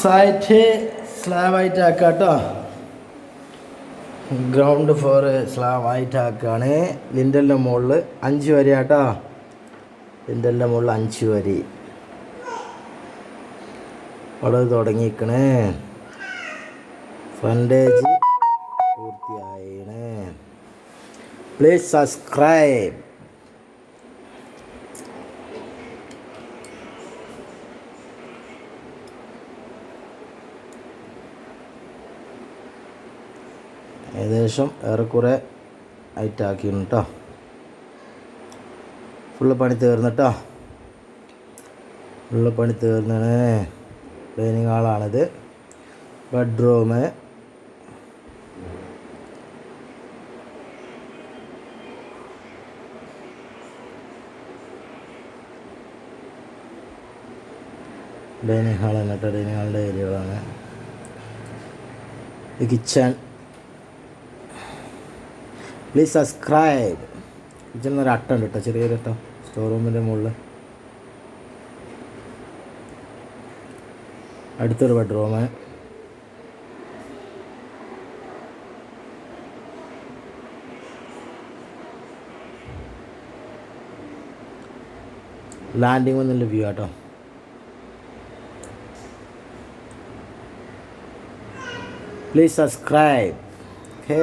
Site സ്ലാബായിട്ട് ആക്കാം കേട്ടോ ground floor സ്ലാബായിട്ട് ആക്കുകയാണ് ലിൻഡലിന്റെ മുകളിൽ അഞ്ച് വരി കേട്ടോ ലിൻഡലിന്റെ മുകളിൽ അഞ്ച് വരി. അവിടെ തുടങ്ങിക്കണേ ഫ്രണ്ടേജ് പൂർത്തിയായിണേ പ്ലീസ് സബ്സ്ക്രൈബ് ഏകദേശം ഏറെക്കുറെ ആക്കിയിരുന്നു കേട്ടോ ഫുള്ള് പണി തീർന്നു കേട്ടോ ഫുള്ള് പണി തീർന്നാണ് ഡൈനിങ് ഹാളാണിത് ബെഡ്റൂം ഡൈനിങ് തന്നെ കേട്ടോ ഡൈനിങ് ഹാളിന്റെ ഏരിയകളാണ് കിച്ചൺ പ്ലീസ് സബ്സ്ക്രൈബ് ഇച്ചിരുന്നൊരു ഒരു അട്ട ഉണ്ട് കേട്ടോ ചെറിയൊരു അട്ടോ. സ്റ്റോർ റൂമിന്റെ മുകളിൽ അടുത്തൊരു ബെഡ്റൂമ് ലാൻഡിങ് വന്നുള്ള വ്യൂ ആട്ടോ പ്ലീസ് സബ്സ്ക്രൈബ് ഓക്കേ